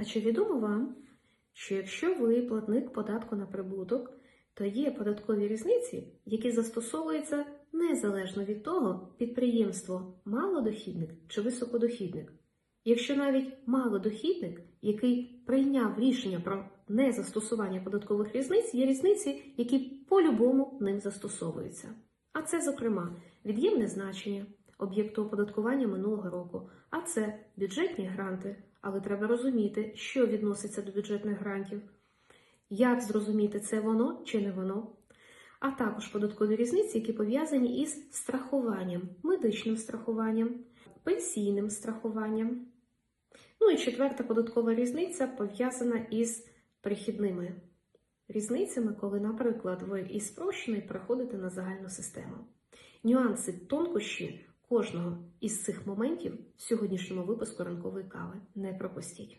А чи відомо вам, що якщо ви платник податку на прибуток, то є податкові різниці, які застосовуються незалежно від того, підприємство малодохідник чи високодохідник. Якщо навіть малодохідник, який прийняв рішення про незастосування податкових різниць, є різниці, які по-любому ним застосовуються. А це, зокрема, від'ємне значення об'єкту оподаткування минулого року, а це бюджетні гранти. Але треба розуміти, що відноситься до бюджетних грантів, як зрозуміти, це воно чи не воно, а також податкові різниці, які пов'язані із страхуванням, медичним страхуванням, пенсійним страхуванням. Ну і четверта податкова різниця пов'язана із перехідними різницями, коли, наприклад, ви із спрощеної переходите на загальну систему. Нюанси, тонкощі кожного із цих моментів в сьогоднішньому випуску ранкової кави не пропустіть.